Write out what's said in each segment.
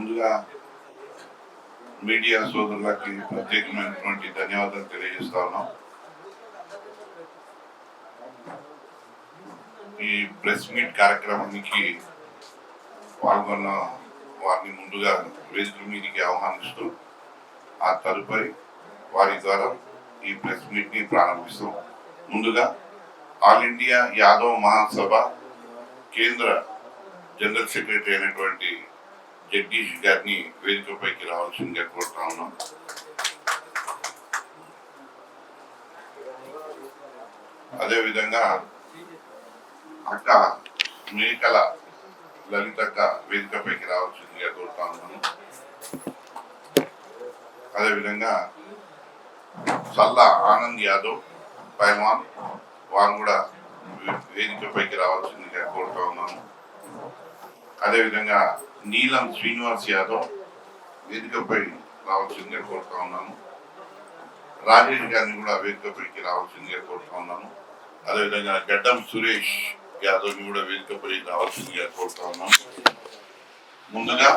ముందుగా మీడియా సోదరులకి ప్రత్యేకమైనటువంటి ధన్యవాదాలు తెలియజేస్తా ఉన్నాం. ఈ ప్రెస్ మీట్ కార్యక్రమానికి పాల్గొన్న వారిని ముందుగా వేదిక మీదకి ఆహ్వానిస్తూ ఆ తదుపరి వారి ద్వారా ఈ ప్రెస్ మీట్ని ప్రారంభిస్తాం. ముందుగా ఆల్ ఇండియా యాదవ్ మహాసభ కేంద్ర జనరల్ సెక్రటరీ అయినటువంటి జగదీష్ గారిని వేదికపైకి రావాల్సిందిగా కోరుతా ఉన్నాం. అదేవిధంగా అక్క మేకల లలితక్క వేదికపైకి రావాల్సిందిగా కోరుతా ఉన్నాను. అదేవిధంగా సల్లా ఆనంద్ యాదవ్ పైల్వాన్ వారు కూడా వేదికపైకి రావాల్సిందిగా కోరుతా ఉన్నాను. అదేవిధంగా నీలం శ్రీనివాస్ యాదవ్ వేదికపై రావాల్సిందిగా కోరుతా ఉన్నాను. రాజేష్ గారిని కూడా వేదికపైకి రావాల్సిందిగా కోరుతా ఉన్నాను. అదేవిధంగా గడ్డం సురేష్ యాదవ్ని కూడా వేదికపై రావాల్సిందిగా కోరుతా ఉన్నాను. ముందుగా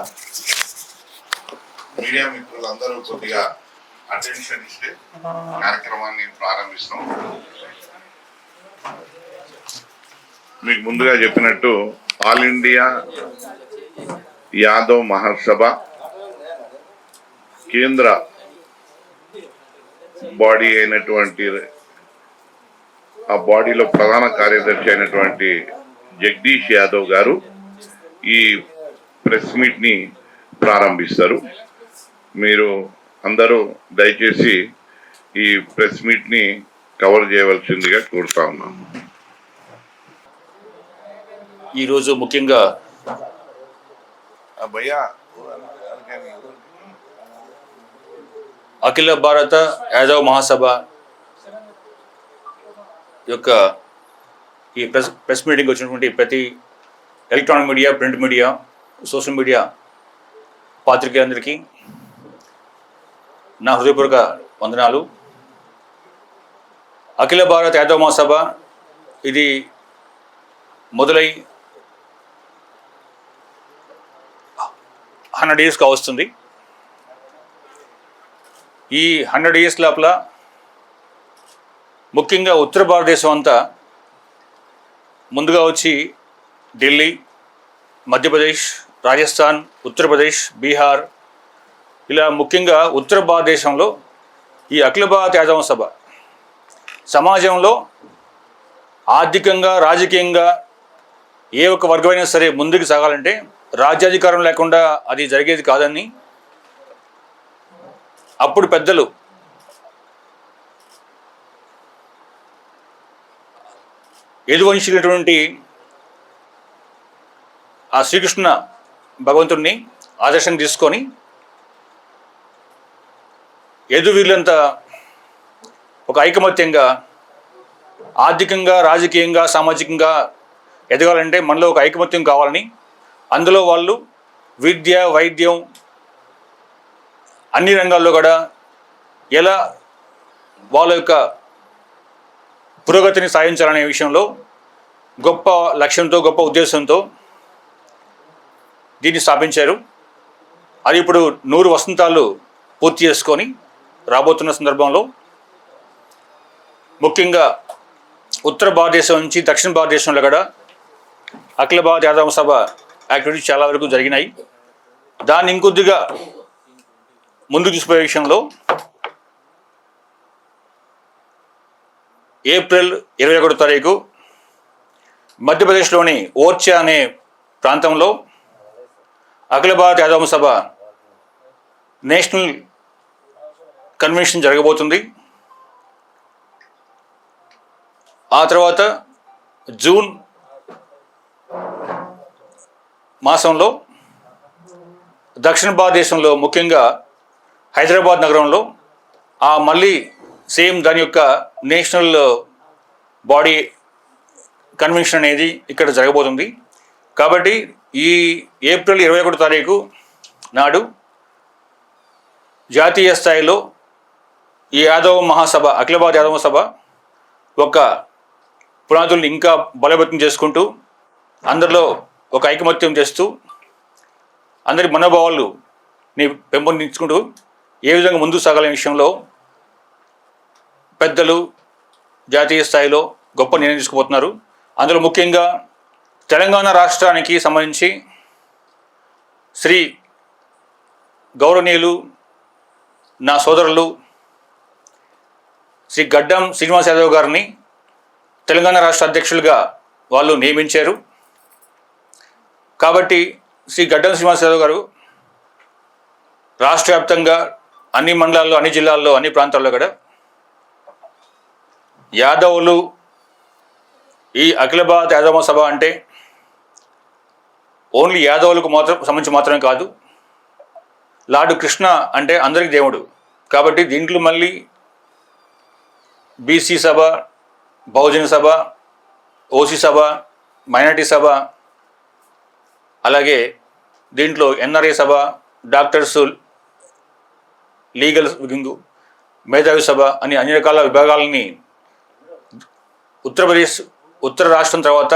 మీడియా మిత్రులందరూ కొద్దిగా అటెన్షన్ ఇస్తే కార్యక్రమాన్ని ప్రారంభిస్తాం. మీకు ముందుగా చెప్పినట్టు ఆల్ ఇండియా యాదవ్ మహాసభ కేంద్ర బాడీ అయినటువంటి ఆ బాడీలో ప్రధాన కార్యదర్శి అయినటువంటి జగదీష్ యాదవ్ గారు ఈ ప్రెస్ మీట్ని ప్రారంభిస్తారు. మీరు అందరూ దయచేసి ఈ ప్రెస్ మీట్ని కవర్ చేయవలసిందిగా కోరుతా ఉన్నాను ఈరోజు ముఖ్యంగా అఖిల భారత యాదవ్ మహాసభ యొక్క ఈ ప్రెస్ ప్రెస్ మీటింగ్ వచ్చినటువంటి ప్రతి electronic media print media social media పాత్రికేయులందరికీ నా హృదయపూర్వక వందనాలు. అఖిల భారత యాదవ్ మహాసభ ఇది మొదలై హండ్రెడ్ ఇయర్స్ కావస్తుంది ఈ హండ్రెడ్ ఇయర్స్ లోపల ముఖ్యంగా ఉత్తర భారతదేశం అంతా ముందుగా వచ్చి ఢిల్లీ మధ్యప్రదేశ్ రాజస్థాన్ ఉత్తరప్రదేశ్ బీహార్ ఇలా ముఖ్యంగా ఉత్తర భారతదేశంలో ఈ అఖిల భారత యాదవ సభ సమాజంలో ఆర్థికంగా రాజకీయంగా ఏ ఒక్క వర్గమైనా సరే ముందుకు సాగాలంటే రాజ్యాధికారం లేకుండా అది జరిగేది కాదని అప్పుడు పెద్దలు ఎదువంశినటువంటి ఆ శ్రీకృష్ణ భగవంతుడిని ఆదర్శం తీసుకొని ఎదు వీళ్ళంతా ఒక ఐకమత్యంగా ఆర్థికంగా రాజకీయంగా సామాజికంగా ఎదగాలంటే మనలో ఒక ఐకమత్యం కావాలని అందులో వాళ్ళు విద్య వైద్యం అన్ని రంగాల్లో కూడా ఎలా వాళ్ళ యొక్క పురోగతిని సాధించాలనే విషయంలో గొప్ప లక్ష్యంతో గొప్ప ఉద్దేశంతో దీన్ని స్థాపించారు. అది ఇప్పుడు నూరు వసంతాలు పూర్తి చేసుకొని రాబోతున్న సందర్భంలో ముఖ్యంగా ఉత్తర భారతదేశం నుంచి దక్షిణ భారతదేశంలో కూడా అఖిల భారత యాదవ సభ యాక్టివిటీస్ చాలా వరకు జరిగినాయి. దాన్ని ఇంకొద్దిగా ముందుకు తీసుకుపోయే విషయంలో ఏప్రిల్ ఇరవై ఒకటో తారీఖు మధ్యప్రదేశ్లోని ఓర్చా అనే ప్రాంతంలో అఖిల భారత యాదవ సభ నేషనల్ కన్వెన్షన్ జరగబోతుంది. ఆ తర్వాత జూన్ మాసంలో దక్షిణ భారతదేశంలో ముఖ్యంగా హైదరాబాద్ నగరంలో ఆ మళ్ళీ సేమ్ దాని యొక్క నేషనల్ బాడీ కన్వెన్షన్ అనేది ఇక్కడ జరగబోతుంది. కాబట్టి ఈ ఏప్రిల్ ఇరవై ఒకటి తారీఖు నాడు జాతీయ స్థాయిలో ఈ యాదవ మహాసభ అఖిల భారత యాదవ సభ ఒక పునాదుల్ని ఇంకా బలోపేతం చేసుకుంటూ అందరిలో ఒక ఐకమత్యం చేస్తూ అందరి మనోభావాలు ని పెంపొందించుకుంటూ ఏ విధంగా ముందు సాగాలనే విషయంలో పెద్దలు జాతీయ స్థాయిలో గొప్ప నిర్ణయం తీసుకుపోతున్నారు. అందులో ముఖ్యంగా తెలంగాణ రాష్ట్రానికి సంబంధించి శ్రీ గౌరవనీయులు నా సోదరులు శ్రీ గడ్డం శ్రీనివాస్ యాదవ్ గారిని తెలంగాణ రాష్ట్ర అధ్యక్షులుగా వాళ్ళు నియమించారు. కాబట్టి శ్రీ గడ్డం శ్రీనివాసరావు గారు రాష్ట్ర వ్యాప్తంగా అన్ని మండలాల్లో అన్ని జిల్లాల్లో అన్ని ప్రాంతాల్లో కూడా యాదవులు ఈ అఖిల భారత యాదవ సభ అంటే ఓన్లీ యాదవులకు మాత్రం సంబంధించి మాత్రమే కాదు లార్డు కృష్ణ అంటే అందరికి దేవుడు. కాబట్టి దీంట్లో మళ్ళీ బీసీ సభ బహుజన సభ ఓసీ సభ మైనార్టీ సభ అలాగే దీంట్లో ఎన్ఆర్ఐ సభ డాక్టర్స్ లీగల్ వింగు మేధావి సభ అని అన్ని రకాల విభాగాలని ఉత్తరప్రదేశ్ ఉత్తర రాష్ట్రం తర్వాత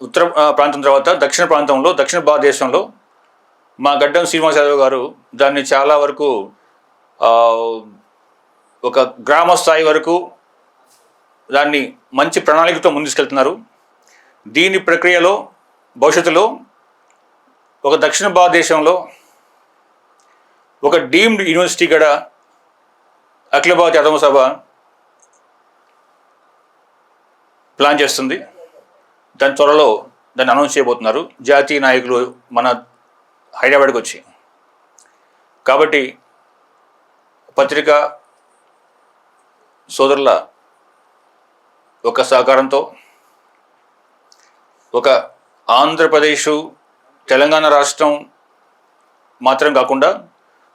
ఉత్తర ప్రాంతం తర్వాత దక్షిణ ప్రాంతంలో దక్షిణ భారతదేశంలో మా గడ్డం శ్రీనివాస్ యాదవ్ గారు దాన్ని చాలా వరకు ఒక గ్రామ స్థాయి వరకు దాన్ని మంచి ప్రణాళికతో ముందుకెళ్తున్నారు దీని ప్రక్రియలో భవిష్యత్తులో ఒక దక్షిణ భారతదేశంలో ఒక డీమ్డ్ యూనివర్సిటీ కూడా అఖిల భారత అధమసభ సభ ప్లాన్ చేస్తుంది. దాని త్వరలో దాన్ని అనౌన్స్ చేయబోతున్నారు. జాతీయ నాయకులు మన హైదరాబాద్కి వచ్చి. కాబట్టి పత్రిక సోదరుల ఒక సహకారంతో ఒక ఆంధ్రప్రదేశ్ తెలంగాణ రాష్ట్రం మాత్రం కాకుండా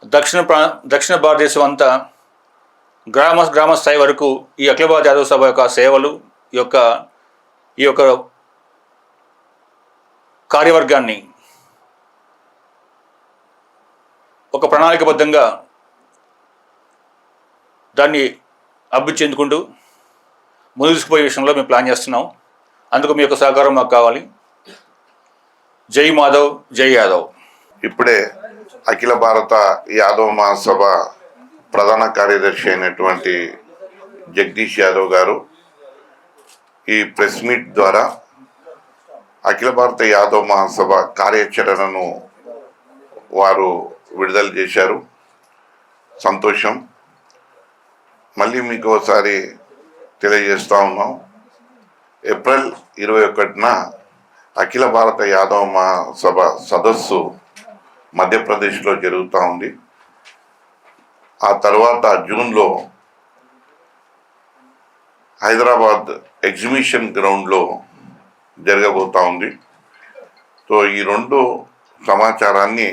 దక్షిణ ప్రా దక్షిణ భారతదేశం అంతా గ్రామ గ్రామ స్థాయి వరకు ఈ అఖిల భారత యాదవ సభ యొక్క సేవలు ఈ యొక్క ఈ యొక్క కార్యవర్గాన్ని ఒక ప్రణాళికబద్ధంగా దాన్ని అభివృద్ధి చెందుకుంటూ ముందుకు తీసుకుపోయే విషయంలో మేము ప్లాన్ చేస్తున్నాం. అందుకు మీ యొక్క సహకారం మాకు కావాలి. జై మాధవ్ జై యాదవ్. ఇప్పుడే అఖిల భారత యాదవ్ మహాసభ ప్రధాన కార్యదర్శి అయినటువంటి జగదీష్ యాదవ్ గారు ఈ ప్రెస్ మీట్ ద్వారా అఖిల భారత యాదవ్ మహాసభ కార్యాచరణను వారు విడుదల చేశారు. సంతోషం. మళ్ళీ మీకు ఒకసారి తెలియజేస్తూ ఉన్నాం. ఏప్రిల్ ఇరవై ఒకటిన అఖిల భారత యాదవ మహాసభ సదస్సు మధ్యప్రదేశ్లో జరుగుతూ ఉంది. ఆ తర్వాత జూన్లో హైదరాబాద్ ఎగ్జిబిషన్ గ్రౌండ్లో జరగబోతా ఉంది. సో ఈ రెండు సమాచారాన్ని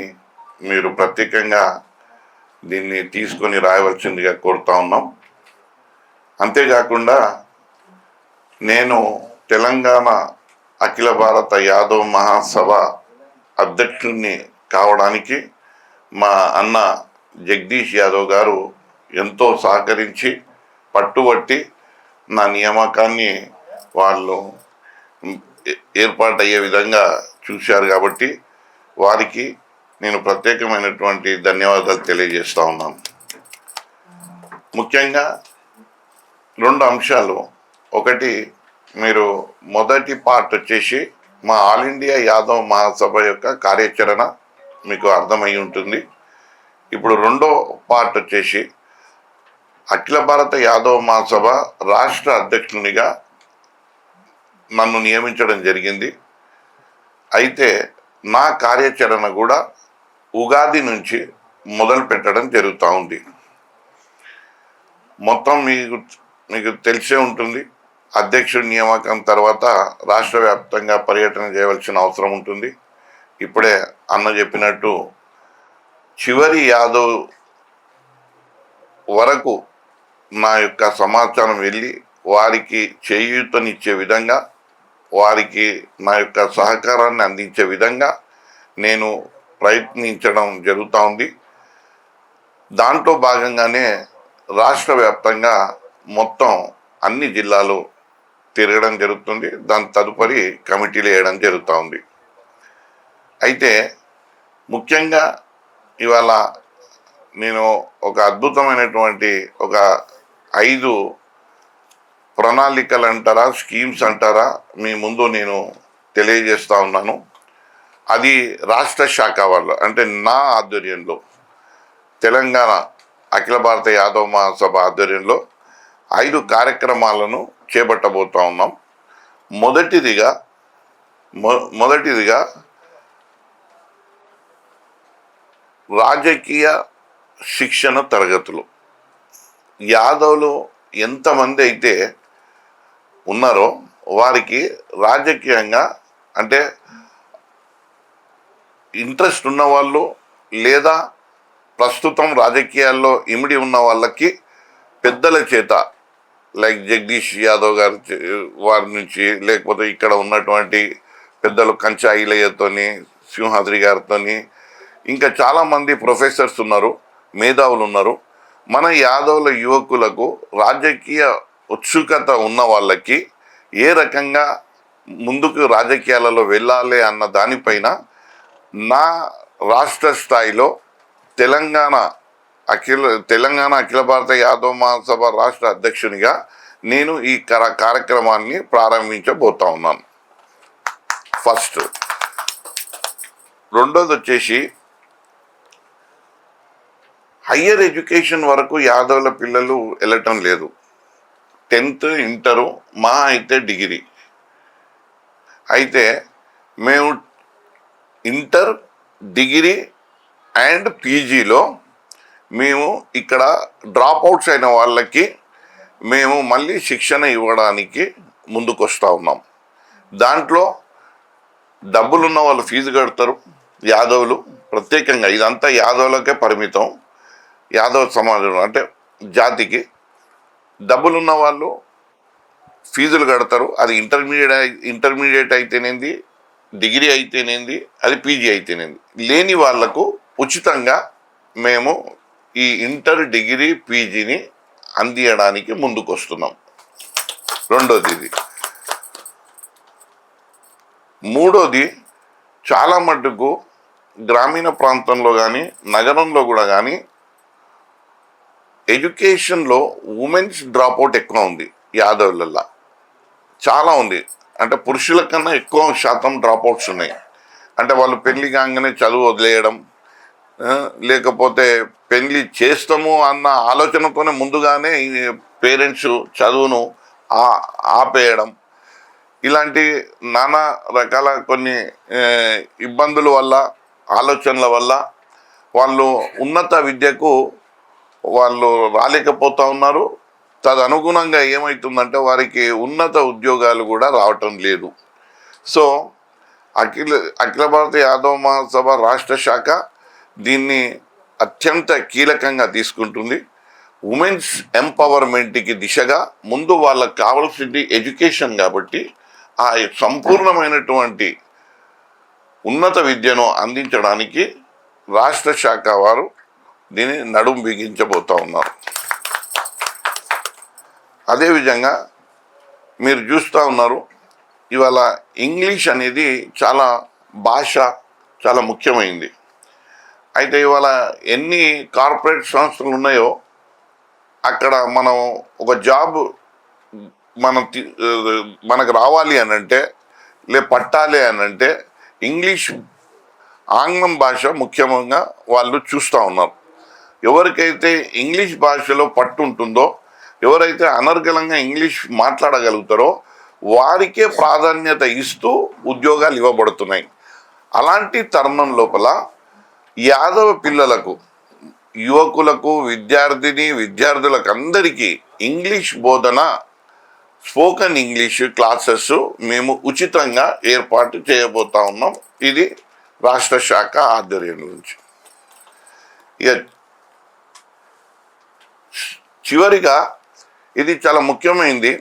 మీరు ప్రత్యేకంగా దీన్ని తీసుకొని రాయవలసిందిగా కోరుతా ఉన్నాం. అంతేకాకుండా నేను తెలంగాణ అఖిల భారత యాదవ్ మహాసభ అధ్యక్షుడిని కావడానికి మా అన్న జగదీష్ యాదవ్ గారు ఎంతో సహకరించి పట్టుబట్టి నా నియామకాన్ని వాళ్ళు ఏ- ఏర్పాటయ్యే విధంగా చూశారు కాబట్టి వారికి నేను ప్రత్యేకమైనటువంటి ధన్యవాదాలు తెలియజేస్తూ ఉన్నాను. ముఖ్యంగా రెండు అంశాలు. ఒకటి మీరు మొదటి పార్ట్ వచ్చేసి మా ఆల్ ఇండియా యాదవ్ మహాసభ యొక్క కార్యాచరణ మీకు అర్థమై ఉంటుంది. ఇప్పుడు రెండో పార్ట్ వచ్చేసి అఖిల భారత యాదవ్ మహాసభ రాష్ట్ర అధ్యక్షునిగా నన్ను నియమించడం జరిగింది. అయితే నా కార్యాచరణ కూడా ఉగాది నుంచి మొదలు పెట్టడం జరుగుతూ ఉంది. మొత్తం మీకు మీకు తెలిసే ఉంటుంది. అధ్యక్షుడి నియామకం తర్వాత రాష్ట్ర వ్యాప్తంగా పర్యటన చేయవలసిన అవసరం ఉంటుంది. ఇప్పుడే అన్న చెప్పినట్టు చివరి యాదవ్ వరకు నా యొక్క సమాచారం వెళ్ళి వారికి చేయూతనిచ్చే విధంగా వారికి నా యొక్క సహకారాన్ని అందించే విధంగా నేను ప్రయత్నించడం జరుగుతూ ఉంది. దాంట్లో భాగంగానే రాష్ట్ర వ్యాప్తంగా మొత్తం అన్ని జిల్లాలు తిరగడం జరుగుతుంది. దాని తదుపరి కమిటీలు వేయడం జరుగుతూ ఉంది. అయితే ముఖ్యంగా ఇవాళ నేను ఒక అద్భుతమైనటువంటి ఒక ఐదు ప్రణాళికలు అంటారా స్కీమ్స్ అంటారా మీ ముందు నేను తెలియజేస్తూ ఉన్నాను. అది రాష్ట్ర శాఖ వాళ్ళు అంటే నా ఆధ్వర్యంలో తెలంగాణ అఖిల భారత యాదవ మహాసభ ఆధ్వర్యంలో ఐదు కార్యక్రమాలను చేపట్టబోతా ఉన్నాం. మొదటిదిగా మొ- మొదటిదిగా రాజకీయ శిక్షణ తరగతులు. యాదవులు ఎంతమంది అయితే ఉన్నారో వారికి రాజకీయంగా అంటే ఇంట్రెస్ట్ ఉన్న వాళ్ళు లేదా ప్రస్తుతం రాజకీయాల్లో ఇమిడి ఉన్న వాళ్ళకి పెద్దల చేత లైక్ జగదీష్ యాదవ్ గారి చే- వారి నుంచి లేకపోతే ఇక్కడ ఉన్నటువంటి పెద్దలు కంచా ఐలయ్యతోని సింహాద్రి గారితోని ఇంకా చాలామంది ప్రొఫెసర్స్ ఉన్నారు మేధావులు ఉన్నారు. మన యాదవుల యువకులకు రాజకీయ ఉత్సుకత ఉన్న వాళ్ళకి ఏ రకంగా ముందుకు రాజకీయాలలో వెళ్ళాలి అన్న దానిపైన నా రాష్ట్ర స్థాయిలో తెలంగాణ అఖిల తెలంగాణ అఖిల భారత యాదవ మహాసభ రాష్ట్ర అధ్యక్షునిగా నేను ఈ కార్యక్రమాన్ని ప్రారంభించబోతా ఉన్నాను. ఫస్ట్ రెండోది వచ్చేసి హయ్యర్ ఎడ్యుకేషన్ వరకు యాదవుల పిల్లలు వెళ్ళటం లేదు. టెన్త్ ఇంటరు మా అయితే డిగ్రీ. అయితే మేము ఇంటర్ డిగ్రీ అండ్ పీజీలో మేము ఇక్కడ డ్రాప్ అవుట్స్ అయిన వాళ్ళకి మేము మళ్ళీ శిక్షణ ఇవ్వడానికి ముందుకు వస్తూ ఉన్నాం. దాంట్లో డబ్బులున్న వాళ్ళు ఫీజు కడతారు యాదవులు. ప్రత్యేకంగా ఇదంతా యాదవులకే పరిమితం. యాదవ సమాజం అంటే జాతికి డబ్బులున్న వాళ్ళు ఫీజులు కడతారు. అది ఇంటర్మీడియట్ ఇంటర్మీడియట్ అయితేనేంది డిగ్రీ అయితేనేంది అది పీజీ అయితేనేంది. లేని వాళ్ళకు ఉచితంగా మేము ఈ ఇంటర్ డిగ్రీ పీజీని అందియడానికి ముందుకు వస్తున్నాం రెండోది ఇది మూడోది చాలా మటుకు గ్రామీణ ప్రాంతంలో కానీ నగరంలో కూడా కానీ ఎడ్యుకేషన్లో ఉమెన్స్ డ్రాప్ అవుట్ ఎక్కువ ఉంది యాదవులల్లో చాలా ఉంది. అంటే పురుషుల కన్నా ఎక్కువ శాతం డ్రాప్ అవుట్స్ ఉన్నాయి. అంటే వాళ్ళు పెళ్ళి కాగానే చదువు వదిలేయడం లేకపోతే పెళ్ళి చేస్తాము అన్న ఆలోచనతోనే ముందుగానే పేరెంట్స్ చదువును ఆపేయడం. ఇలాంటి నానా రకాల కొన్ని ఇబ్బందుల వల్ల ఆలోచనల వల్ల వాళ్ళు ఉన్నత విద్యకు వాళ్ళు రాలేకపోతూ ఉన్నారు. తదనుగుణంగా ఏమవుతుందంటే వారికి ఉన్నత ఉద్యోగాలు కూడా రావటం లేదు. సో అఖిల అఖిల భారత యాదవ మహాసభ రాష్ట్ర శాఖ దీన్ని అత్యంత కీలకంగా తీసుకుంటుంది. ఉమెన్స్ ఎంపవర్మెంట్కి దిశగా ముందు వాళ్ళకి కావాల్సింది ఎడ్యుకేషన్ కాబట్టి ఆ సంపూర్ణమైనటువంటి ఉన్నత విద్యను అందించడానికి రాష్ట్ర శాఖ వారు దీన్ని నడుం బిగించబోతా ఉన్నారు. అదేవిధంగా మీరు చూస్తూ ఉన్నారు ఇవాళ ఇంగ్లీష్ అనేది చాలా భాష చాలా ముఖ్యమైంది. అయితే ఇవాళ ఎన్ని కార్పొరేట్ సంస్థలు ఉన్నాయో అక్కడ మనం ఒక జాబ్ మనం మనకు రావాలి అని అంటే లే పట్టాలి అని అంటే ఇంగ్లీష్ ఆంగ్లం భాష ముఖ్యంగా వాళ్ళు చూస్తూ ఉన్నారు. ఎవరికైతే ఇంగ్లీష్ భాషలో పట్టు ఉంటుందో ఎవరైతే అనర్గలంగా ఇంగ్లీష్ మాట్లాడగలుగుతారో వారికే ప్రాధాన్యత ఇస్తూ ఉద్యోగాలు ఇవ్వబడుతున్నాయి. అలాంటి తరుణం లోపల యాదవ పిల్లలకు యువకులకు విద్యార్థిని విద్యార్థులకు అందరికీ ఇంగ్లీష్ బోధన స్పోకన్ ఇంగ్లీష్ క్లాసెస్ మేము ఉచితంగా ఏర్పాటు చేయబోతా ఉన్నాం. ఇది రాష్ట్ర శాఖ ఆధ్వర్యం నుంచి. ఇక చివరిగా ఇది చాలా ముఖ్యమైనది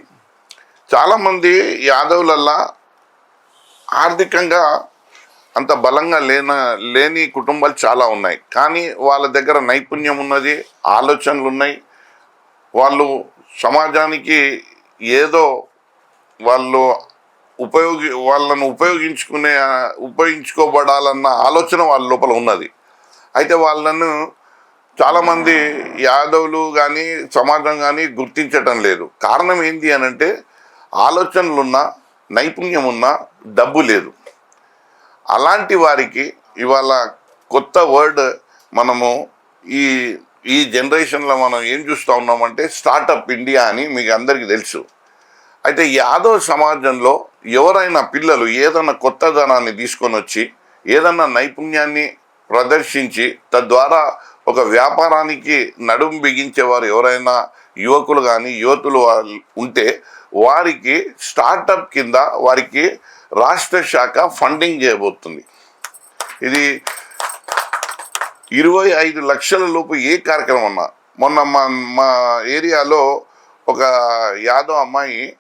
చాలామంది యాదవులల్లా ఆర్థికంగా అంత బలంగా లేన లేని కుటుంబాలు చాలా ఉన్నాయి. కానీ వాళ్ళ దగ్గర నైపుణ్యం ఉన్నది ఆలోచనలు ఉన్నాయి. వాళ్ళు సమాజానికి ఏదో వాళ్ళు ఉపయోగి వాళ్ళను ఉపయోగించుకునే ఉపయోగించుకోబడాలన్న ఆలోచన వాళ్ళ లోపల ఉన్నది. అయితే వాళ్ళను చాలామంది యాదవులు కానీ సమాజం కానీ గుర్తించటం లేదు. కారణం ఏంటి అని అంటే ఆలోచనలున్నా నైపుణ్యం ఉన్నా డబ్బు లేదు. అలాంటి వారికి ఇవాళ కొత్త వర్డ్ మనము ఈ ఈ జనరేషన్లో మనం ఏం చూస్తూ ఉన్నామంటే స్టార్టప్ ఇండియా అని మీకు అందరికీ తెలుసు. అయితే యాదవ్ సమాజంలో ఎవరైనా పిల్లలు ఏదైనా కొత్తదనాన్ని తీసుకొని వచ్చి ఏదన్నా నైపుణ్యాన్ని ప్రదర్శించి తద్వారా ఒక వ్యాపారానికి నడుము బిగించేవారు ఎవరైనా యువకులు కానీ యువతులు ఉంటే వారికి స్టార్టప్ కింద వారికి రాష్ట్ర శాఖ ఫండింగ్ చేయబోతుంది. ఇది ఇరవై ఐదు లక్షల లోపు ఏ కార్యక్రమం అన్నా. మొన్న మా మా ఏరియాలో ఒక యాదవ్ అమ్మాయి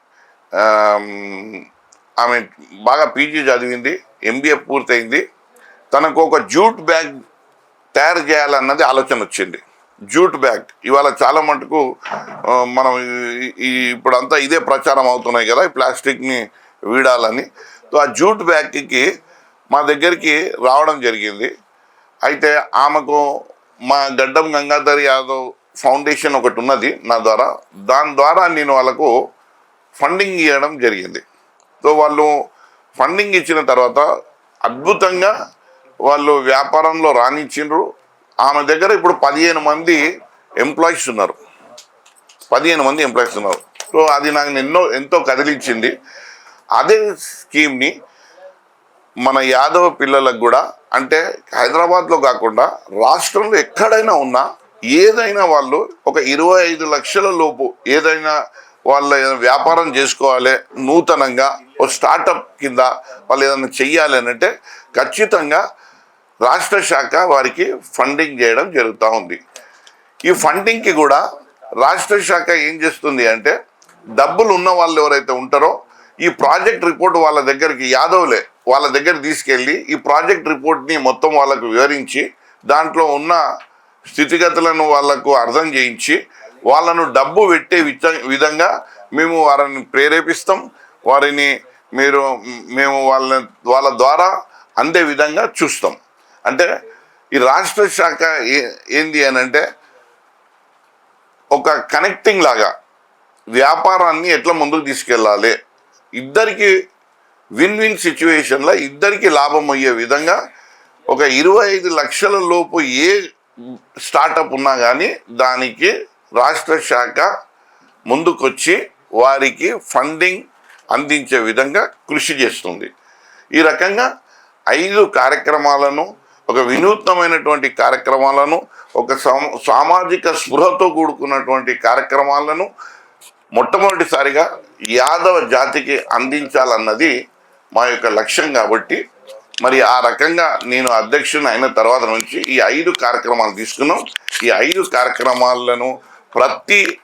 ఆమె బాగా పీజీ చదివింది ఎంబీఏ పూర్తయింది. తనకు ఒక జూట్ బ్యాగ్ తయారు చేయాలన్నది ఆలోచన వచ్చింది. Jute bag. ఇవాళ చాలా మటుకు మనం ఈ- ఇప్పుడంతా ఇదే ప్రచారం అవుతున్నాయి కదా ఈ ప్లాస్టిక్ని వీడాలని. ఆ జూట్ బ్యాగ్కి మా దగ్గరికి రావడం జరిగింది. అయితే ఆమెకు మా గడ్డం గంగాధర్ యాదవ్ ఫౌండేషన్ ఒకటి ఉన్నది నా ద్వారా. దాని ద్వారా నేను వాళ్ళకు ఫండింగ్ ఇవ్వడం జరిగింది. సో వాళ్ళు ఫండింగ్ ఇచ్చిన తర్వాత అద్భుతంగా వాళ్ళు వ్యాపారంలో రాణించిండ్రు. ఆమె దగ్గర ఇప్పుడు పదిహేను మంది ఎంప్లాయీస్ ఉన్నారు. పదిహేను మంది ఎంప్లాయీస్ ఉన్నారు. సో అది నాకు ఎన్నో ఎంతో కదిలించింది. అదే స్కీమ్ని మన యాదవ పిల్లలకు కూడా అంటే హైదరాబాద్లో కాకుండా రాష్ట్రంలో ఎక్కడైనా ఉన్నా ఏదైనా వాళ్ళు ఒక ఇరవై ఐదు లక్షల లోపు ఏదైనా వాళ్ళు ఏదైనా వ్యాపారం చేసుకోవాలి నూతనంగా ఒక స్టార్టప్ కింద వాళ్ళు ఏదైనా చెయ్యాలి అంటే ఖచ్చితంగా రాష్ట్ర శాఖ వారికి ఫండింగ్ చేయడం జరుగుతూ ఉంది. ఈ ఫండింగ్కి కూడా రాష్ట్ర శాఖ ఏం చేస్తుంది అంటే డబ్బులు ఉన్న వాళ్ళు ఎవరైతే ఉంటారో ఈ ప్రాజెక్ట్ రిపోర్ట్ వాళ్ళ దగ్గరికి యాదవ్లే వాళ్ళ దగ్గర తీసుకెళ్ళి ఈ ప్రాజెక్ట్ రిపోర్ట్ని మొత్తం వాళ్ళకు వివరించి దాంట్లో ఉన్న స్థితిగతులను వాళ్ళకు అర్థం చేయించి వాళ్ళను డబ్బు పెట్టే విధంగా మేము వారిని ప్రేరేపిస్తాం. వారిని మీరు మేము వాళ్ళ వాళ్ళ ద్వారా అందే విధంగా చూస్తాం. అంటే ఈ రాష్ట్ర శాఖ ఏ- ఏంది అని అంటే ఒక కనెక్టింగ్ లాగా వ్యాపారాన్ని ఎట్లా ముందుకు తీసుకెళ్ళాలి? ఇద్దరికి విన్ విన్ సిచ్యువేషన్లో ఇద్దరికి లాభం అయ్యే విధంగా ఒక ఇరవై ఐదు లక్షల లోపు ఏ స్టార్టప్ ఉన్నా కానీ దానికి రాష్ట్ర శాఖ ముందుకొచ్చి వారికి ఫండింగ్ అందించే విధంగా కృషి చేస్తుంది. ఈ రకంగా ఐదు కార్యక్రమాలను ఒక వినూత్నమైనటువంటి కార్యక్రమాలను ఒక సామాజిక స్పృహతో కూడుకున్నటువంటి కార్యక్రమాలను మొట్టమొదటిసారిగా యాదవ జాతికి అందించాలన్నది మా యొక్క లక్ష్యం కాబట్టి మరి ఆ రకంగా నేను అధ్యక్షుని అయిన తర్వాత నుంచి ఈ ఐదు కార్యక్రమాలు తీసుకున్నాం. ఈ ఐదు కార్యక్రమాలను ప్రతి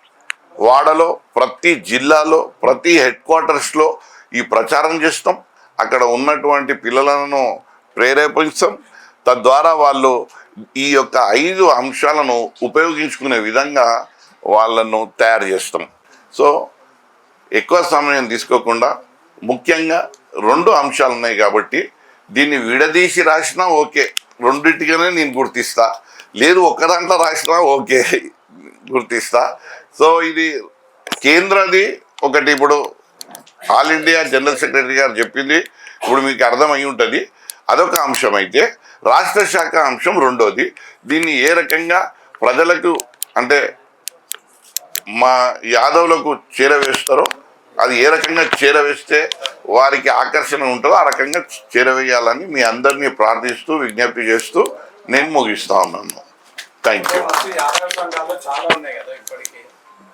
వాడలో ప్రతి జిల్లాలో ప్రతి హెడ్ క్వార్టర్స్లో ఈ ప్రచారం చేస్తాం. అక్కడ ఉన్నటువంటి పిల్లలను ప్రేరేపిస్తాం తద్వారా వాళ్ళు ఈ యొక్క ఐదు అంశాలను ఉపయోగించుకునే విధంగా వాళ్ళను తయారు చేస్తాం. సో ఎక్కువ సమయం తీసుకోకుండా ముఖ్యంగా రెండు అంశాలు ఉన్నాయి కాబట్టి దీన్ని విడదీసి రాసినా ఓకే. రెండింటిగానే నేను గుర్తిస్తా. లేదు ఒక దాంట్లో రాసినా ఓకే. గుర్తిస్తా. సో ఇది కేంద్రది ఒకటి. ఇప్పుడు ఆల్ ఇండియా జనరల్ సెక్రటరీ గారు చెప్పింది. ఇప్పుడు మీకు అర్థమై ఉంటుంది. అదొక అంశం అయితే రాష్ట్ర శాఖ అంశం రెండోది. దీన్ని ఏ రకంగా ప్రజలకు అంటే మా యాదవులకు చేరవేస్తారో అది ఏ రకంగా చేరవేస్తే వారికి ఆకర్షణ ఉంటుందో ఆ రకంగా చేరవేయాలని మీ అందరినీ ప్రార్థిస్తూ విజ్ఞప్తి చేస్తూ నేను ముగిస్తా ఉన్నాను. థ్యాంక్ యూ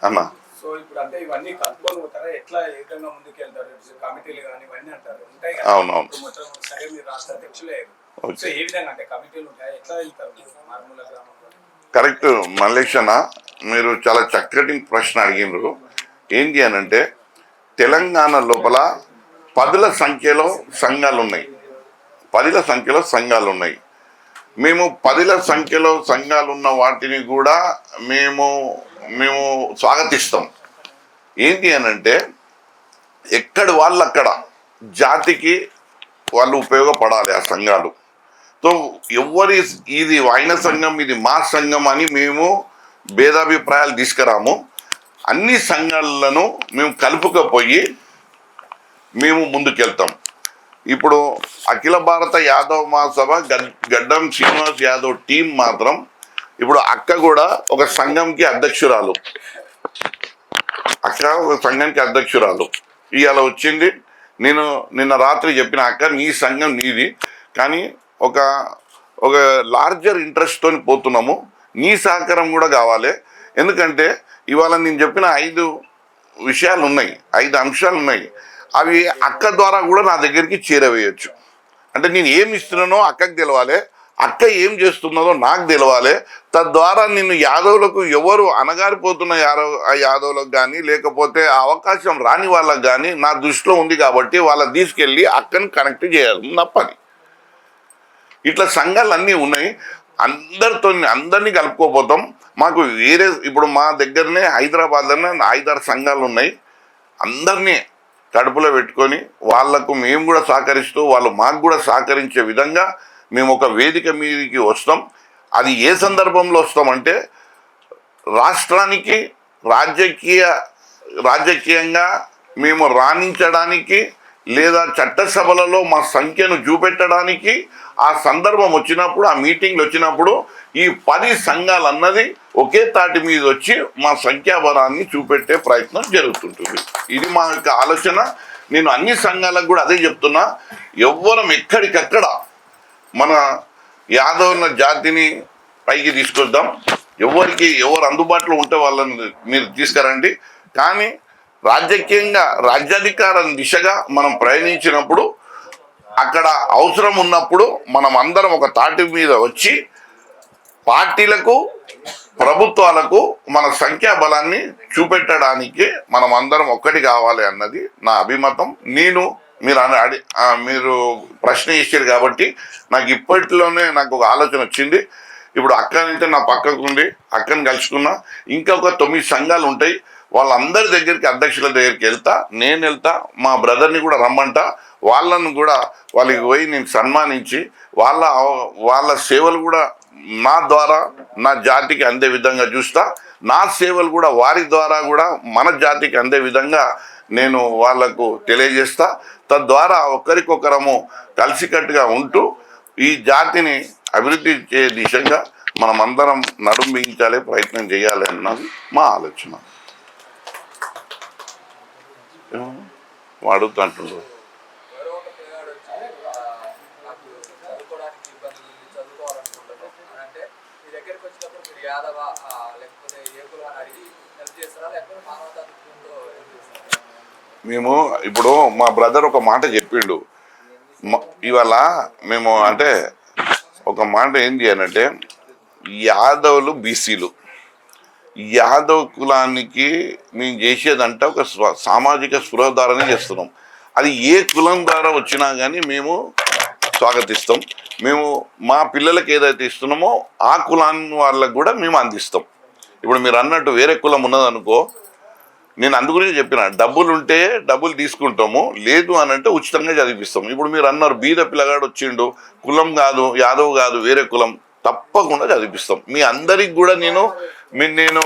అన్న. అవునవును. ఇప్పుడు మొత్తం సరే మీరు చాలా చక్కటి ప్రశ్న అడిగినారు ఏంటి అని అంటే తెలంగాణ లోపల పదుల సంఖ్యలో సంఘాలు ఉన్నాయి పదుల సంఖ్యలో సంఘాలు ఉన్నాయి మేము పదుల సంఖ్యలో సంఘాలు ఉన్న వాటిని కూడా మేము మేము స్వాగతిస్తాం. ఏంటి అని అంటే ఎక్కడి వాళ్ళు అక్కడ జాతికి వాళ్ళు ఉపయోగపడాలి ఆ సంఘాలు. సో ఎవరి ఇది ఆయన సంఘం ఇది మా సంఘం అని మేము భేదాభిప్రాయాలు తీసుకురాము. అన్ని సంఘాలను మేము కలుపుకపోయి మేము ముందుకెళ్తాం. ఇప్పుడు అఖిల భారత యాదవ్ మహాసభ గడ్- గడ్డం శ్రీనివాస్ యాదవ్ టీం మాత్రం ఇప్పుడు అక్క కూడా ఒక సంఘంకి అధ్యక్షురాలు. అక్క ఒక సంఘానికి అధ్యక్షురాలు. ఇవాళ వచ్చింది. నేను నిన్న రాత్రి చెప్పిన అక్క నీ సంఘం నీది. కానీ ఒక ఒక లార్జర్ ఇంట్రెస్ట్తో పోతున్నాము. నీ సహకారం కూడా కావాలి. ఎందుకంటే ఇవాళ నేను చెప్పిన ఐదు విషయాలు ఉన్నాయి ఐదు అంశాలు ఉన్నాయి అవి అక్క ద్వారా కూడా నా దగ్గరికి చేరవేయచ్చు. అంటే నేను ఏమి ఇస్తున్నానో అక్కకి తెలవాలి అక్క ఏం చేస్తున్నదో నాకు తెలవాలి. తద్వారా నిన్ను యాదవులకు ఎవరు అనగారిపోతున్న యాదవ్ ఆ యాదవులకు కానీ లేకపోతే ఆ అవకాశం రాని వాళ్ళకు కానీ నా దృష్టిలో ఉంది కాబట్టి వాళ్ళని తీసుకెళ్ళి అక్కని కనెక్ట్ చేయాలి నా పని. ఇట్లా సంఘాలు అన్నీ ఉన్నాయి. అందరితో అందరినీ కలుపుకోపోతాం. మాకు వేరే ఇప్పుడు మా దగ్గరనే హైదరాబాద్లోనే ఐదారు సంఘాలు ఉన్నాయి. అందరినీ కడుపులో పెట్టుకొని వాళ్ళకు మేము కూడా సహకరిస్తూ వాళ్ళు మాకు కూడా సహకరించే విధంగా మేము ఒక వేదిక మీదకి వస్తాం. అది ఏ సందర్భంలో వస్తామంటే రాష్ట్రానికి రాజకీయ రాజకీయంగా మేము రాణించడానికి లేదా చట్టసభలలో మా సంఖ్యను చూపెట్టడానికి ఆ సందర్భం వచ్చినప్పుడు ఆ మీటింగ్లు వచ్చినప్పుడు ఈ పది సంఘాలు అన్నది ఒకే తాటి మీద వచ్చి మా సంఖ్యాబలాన్ని చూపెట్టే ప్రయత్నం జరుగుతుంటుంది. ఇది మా యొక్క ఆలోచన. నేను అన్ని సంఘాలకు కూడా అదే చెప్తున్నా. ఎవ్వరం ఎక్కడికక్కడ మన యాదవుల జాతిని పైకి తీసుకొద్దాం. ఎవరికి ఎవరు అందుబాటులో ఉంటే వాళ్ళని మీరు తీసుకురండి. కానీ రాజకీయంగా రాజ్యాధికారం దిశగా మనం ప్రయాణించినప్పుడు అక్కడ అవసరం ఉన్నప్పుడు మనం అందరం ఒక తాటి మీద వచ్చి పార్టీలకు ప్రభుత్వాలకు మన సంఖ్యాబలాన్ని చూపెట్టడానికి మనం అందరం ఒక్కటి కావాలి అన్నది నా అభిమతం. నేను మీరు అడి మీరు ప్రశ్న ఇచ్చారు కాబట్టి నాకు ఇప్పటిలోనే నాకు ఒక ఆలోచన వచ్చింది. ఇప్పుడు అక్క అయితే నా పక్కకు ఉండి అక్కని కలుసుకున్నా ఒక తొమ్మిది సంఘాలు ఉంటాయి. వాళ్ళందరి దగ్గరికి అధ్యక్షుల దగ్గరికి వెళ్తా నేను వెళ్తా మా బ్రదర్ని కూడా రమ్మంటా వాళ్ళను కూడా వాళ్ళకి పోయి నేను సన్మానించి వాళ్ళ వాళ్ళ సేవలు కూడా నా ద్వారా నా జాతికి అందే విధంగా చూస్తా. నా సేవలు కూడా వారి ద్వారా కూడా మన జాతికి అందే విధంగా నేను వాళ్ళకు తెలియజేస్తా. తద్వారా ఒకరికొకరము కలిసికట్టుగా ఉంటూ ఈ జాతిని అభివృద్ధి చే దిశగా మనం అందరం నడుంబించాలే ప్రయత్నం చేయాలి అన్నది మా ఆలోచన. ఏమో? వాడు అంటుండ్రు ఎవరో ఒక పిల్లగాడు వచ్చి ఆ, నాకు చదువుకోవడానికి ఇబ్బందులు ఉంది, చదువుకోవాలనుకుంటున్నాను అని అంటే మీ దగ్గరికి వచ్చినప్పుడు మీరు యాదవ ఆ, లేకపోతే ఏ కులం అని అడిగి హెల్ప్ చేస్తారా? లేకపోతే మానవతా దృక్పథంతో హెల్ప్ చేస్తారా? మేము ఇప్పుడు మా బ్రదర్ ఒక మాట చెప్పిండు. ఇవాళ మేము అంటే ఒక మాట ఏంటి అని అంటే యాదవులు బీసీలు. యాదవ్ కులానికి మేము చేసేదంటే ఒక సామాజిక స్పృహ ద్వారానే చేస్తున్నాం. అది ఏ కులం ద్వారా వచ్చినా కానీ మేము స్వాగతిస్తాం. మేము మా పిల్లలకి ఏదైతే ఇస్తున్నామో ఆ కులాన్ని వాళ్ళకు కూడా మేము అందిస్తాం. ఇప్పుడు మీరు అన్నట్టు వేరే కులం ఉన్నదనుకో నేను అందు గురించి చెప్పిన డబ్బులు ఉంటే డబ్బులు తీసుకుంటాము లేదు అని అంటే ఉచితంగా చదివిస్తాం ఇప్పుడు మీరు అన్నారు బీద పిల్లగాడు వచ్చిండు కులం కాదు యాదవ్ కాదు వేరే కులం తప్పకుండా చదివిస్తాం మీ అందరికి కూడా నేను నేను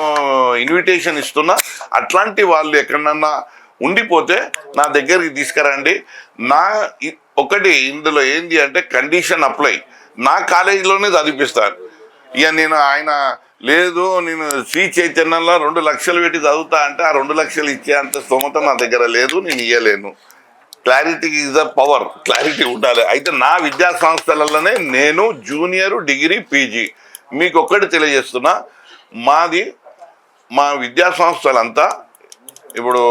ఇన్విటేషన్ ఇస్తున్నా. అట్లాంటి వాళ్ళు ఎక్కడన్నా ఉండిపోతే నా దగ్గరికి తీసుకురండి. నా ఒకటి ఇందులో ఏంది అంటే కండిషన్ అప్లై నా కాలేజీలోనే చదివిస్తాను ఇక నేను ఆయన లేదు నేను శ్రీ చైతన్యంలో రెండు లక్షలు పెట్టి చదువుతా అంటే ఆ రెండు లక్షలు ఇచ్చే అంత స్తోమత నా దగ్గర లేదు నేను ఇవ్వలేను clarity is the power clarity ఉండాలి. అయితే నా విద్యా సంస్థలలోనే నేను జూనియర్ డిగ్రీ పీజీ మీకు ఒక్కటి తెలియజేస్తున్నా. మాది మా విద్యా సంస్థలంతా ఇప్పుడు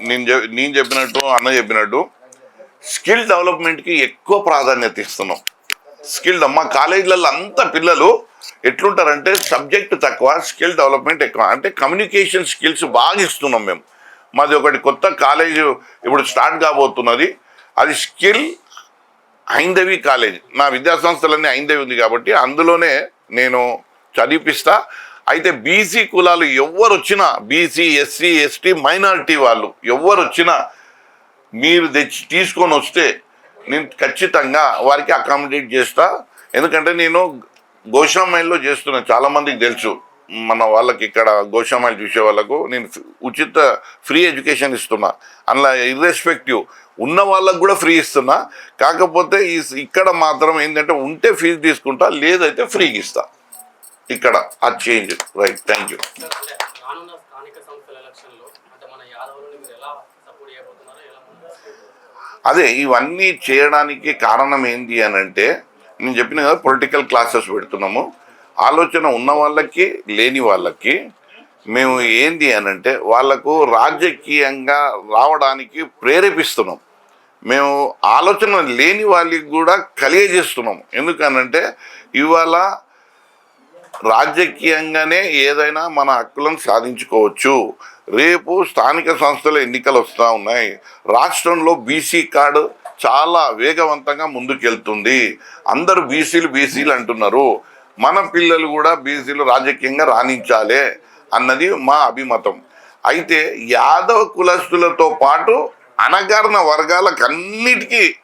నేను నేను చెప్పినట్టు అన్న చెప్పినట్టు స్కిల్ డెవలప్మెంట్కి ఎక్కువ ప్రాధాన్యత ఇస్తున్నాం. స్కిల్ మా కాలేజీలలో అంత పిల్లలు ఎట్లుంటారంటే సబ్జెక్ట్ తక్కువ స్కిల్ డెవలప్మెంట్ ఎక్కువ. అంటే కమ్యూనికేషన్ స్కిల్స్ బాగా ఇస్తున్నాం మేము. మాది ఒకటి కొత్త కాలేజ్ ఇప్పుడు స్టార్ట్ కాబోతున్నది. అది స్కిల్ హైందవి కాలేజ్. నా విద్యా సంస్థలన్నీ ఉంది కాబట్టి అందులోనే నేను చదివిపిస్తా. అయితే బీసీ కులాలు ఎవరు వచ్చినా బీసీ ఎస్సీ ఎస్టీ మైనారిటీ వాళ్ళు ఎవరు వచ్చినా మీరు తెచ్చి తీసుకొని వస్తే నేను ఖచ్చితంగా వారికి అకామిడేట్ చేస్తా. ఎందుకంటే నేను గోషామైల్లో చేస్తున్నా చాలామందికి తెలుసు. మన వాళ్ళకి ఇక్కడ గోషామైలు చూసే వాళ్ళకు నేను ఉచిత ఫ్రీ ఎడ్యుకేషన్ ఇస్తున్నా. అందులో ఇర్రెస్పెక్టివ్ ఉన్న వాళ్ళకు కూడా ఫ్రీ ఇస్తున్నా. కాకపోతే ఈ ఇక్కడ మాత్రం ఏంటంటే ఉంటే ఫీజు తీసుకుంటా లేదైతే ఫ్రీగా ఇస్తా. ఇక్కడ. ఆ చేంజ్ రైట్ థ్యాంక్ యూ అదే ఇవన్నీ చేయడానికి కారణం ఏంటి అని అంటే నేను చెప్పిన కదా పొలిటికల్ క్లాసెస్ పెడుతున్నాము. ఆలోచన ఉన్న వాళ్ళకి లేని వాళ్ళకి మేము ఏంది అని అంటే వాళ్ళకు రాజకీయంగా రావడానికి ప్రేరేపిస్తున్నాం. మేము ఆలోచన లేని వాళ్ళకి కూడా కలిగజేస్తున్నాం. ఎందుకనంటే ఇవాళ రాజకీయంగానే ఏదైనా మన హక్కులను సాధించుకోవచ్చు. రేపు స్థానిక సంస్థల ఎన్నికలు వస్తూ ఉన్నాయి. రాష్ట్రంలో బీసీ కార్డు చాలా వేగవంతంగా ముందుకెళ్తుంది. అందరూ బీసీలు బీసీలు అంటున్నారు. మన పిల్లలు కూడా బీసీలు రాజకీయంగా రాణించాలి అన్నది మా అభిమతం. అయితే యాదవ కులస్తులతో పాటు అనగారిన వర్గాలకన్నిటికీ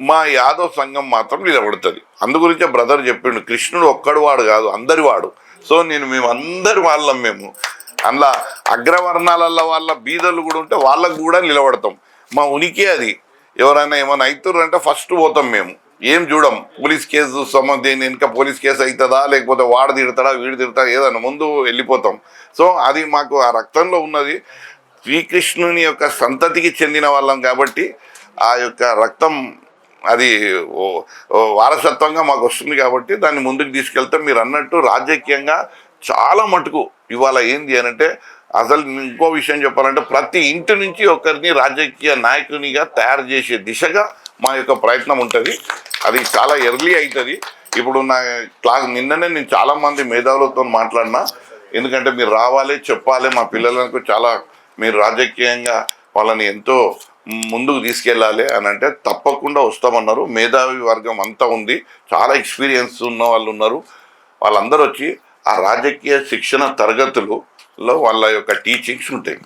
మా యాదవ్ సంఘం మాత్రం నిలబడుతుంది. అందు గురించే బ్రదర్ చెప్పిండు కృష్ణుడు ఒక్కడు వాడు కాదు అందరి వాడు సో నేను మేము అందరి వాళ్ళం మేము. అందులో అగ్రవర్ణాలల్లో వాళ్ళ బీదలు కూడా ఉంటే వాళ్ళకు కూడా నిలబడతాం. మా ఉనికి అది. ఎవరైనా ఏమైనా అవుతారు అంటే ఫస్ట్ పోతాం మేము. ఏం చూడం? పోలీస్ కేసు చూస్తామో దీని వెనుక పోలీస్ కేసు అవుతుందా లేకపోతే వాడు తిడతాడా వీడు తిడతాడా? ఏదన్నా ముందు వెళ్ళిపోతాం. సో అది మాకు ఆ రక్తంలో ఉన్నది. శ్రీకృష్ణుని యొక్క సంతతికి చెందిన వాళ్ళం కాబట్టి ఆ యొక్క రక్తం అది వారసత్వంగా మాకు వస్తుంది కాబట్టి దాన్ని ముందుకు తీసుకెళ్తే మీరు అన్నట్టు రాజకీయంగా చాలా మటుకు ఇవాళ ఏంది అని అంటే అసలు ఇంకో విషయం చెప్పాలంటే ప్రతి ఇంటి నుంచి ఒకరిని రాజకీయ నాయకునిగా తయారు చేసే దిశగా మా యొక్క ప్రయత్నం ఉంటుంది. అది చాలా ఎర్లీ అవుతుంది ఇప్పుడు నా క్లాస్ నిన్ననే నేను చాలా మంది మేధావులతో మాట్లాడినా. ఎందుకంటే మీరు రావాలి చెప్పాలి మా పిల్లలకు చాలా మీరు రాజకీయంగా వాళ్ళని ఎంతో ముందుకు తీసుకెళ్ళాలి అని అంటే తప్పకుండా వస్తామన్నారు. మేధావి వర్గం అంతా ఉంది. చాలా ఎక్స్పీరియన్స్ ఉన్న వాళ్ళు ఉన్నారు. వాళ్ళందరూ వచ్చి ఆ రాజకీయ శిక్షణ తరగతులలో వాళ్ళ యొక్క టీచింగ్స్ ఉంటాయి.